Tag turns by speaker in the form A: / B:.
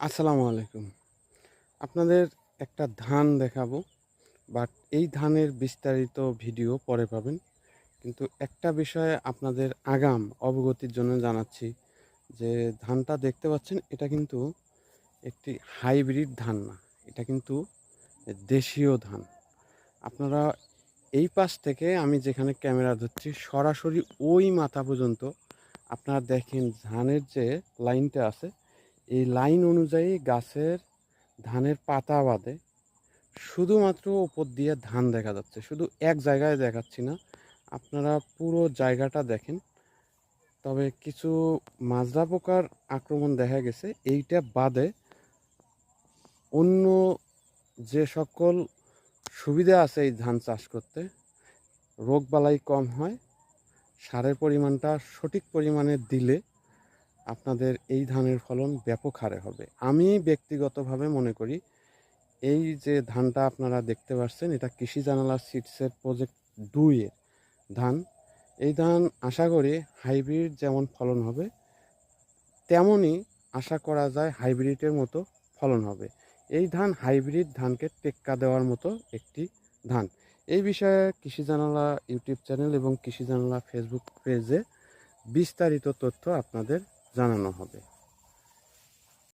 A: আসসালামু আলাইকুম। আপনাদের একটা ধান দেখাবো, বাট এই ধানের বিস্তারিত ভিডিও পরে পাবেন। কিন্তু একটা বিষয়ে আপনাদের আগাম অবগতির জন্য জানাচ্ছি যে ধানটা দেখতে পাচ্ছেন, এটা কিন্তু একটি হাইব্রিড ধান না, এটা কিন্তু দেশীয় ধান। আপনারা এই পাশ থেকে আমি যেখানে ক্যামেরা ধরছি, সরাসরি ওই মাথা পর্যন্ত আপনারা দেখেন ধানের যে লাইনটা আছে এই লাইন অনুযায়ী গাছের ধানের পাতা বাদে শুধুমাত্র ওপর দিয়ে ধান দেখা যাচ্ছে। শুধু এক জায়গায় দেখাচ্ছি না, আপনারা পুরো জায়গাটা দেখেন। তবে কিছু মাজরা পোকার আক্রমণ দেখা গেছে। এইটা বাদে অন্য যে সকল সুবিধা আছে এই ধান চাষ করতে রোগবালাই কম হয়, সারের পরিমাণটা সঠিক পরিমাণে দিলে আপনাদের এই ধানের ফলন ব্যাপক হারে হবে। আমি ব্যক্তিগতভাবে মনে করি, এই যে ধানটা আপনারা দেখতে পাচ্ছেন, এটা কৃষি জানালা সিডসের প্রজেক্ট দুইয়ের ধান। এই ধান আশা করি হাইব্রিড যেমন ফলন হবে, তেমনই আশা করা যায় হাইব্রিডের মতো ফলন হবে। এই ধান হাইব্রিড ধানকে টেক্কা দেওয়ার মতো একটি ধান। এই বিষয়ে কৃষি জানালা ইউটিউব চ্যানেল এবং কৃষি জানালা ফেসবুক পেজে বিস্তারিত তথ্য আপনাদের জানানো হবে।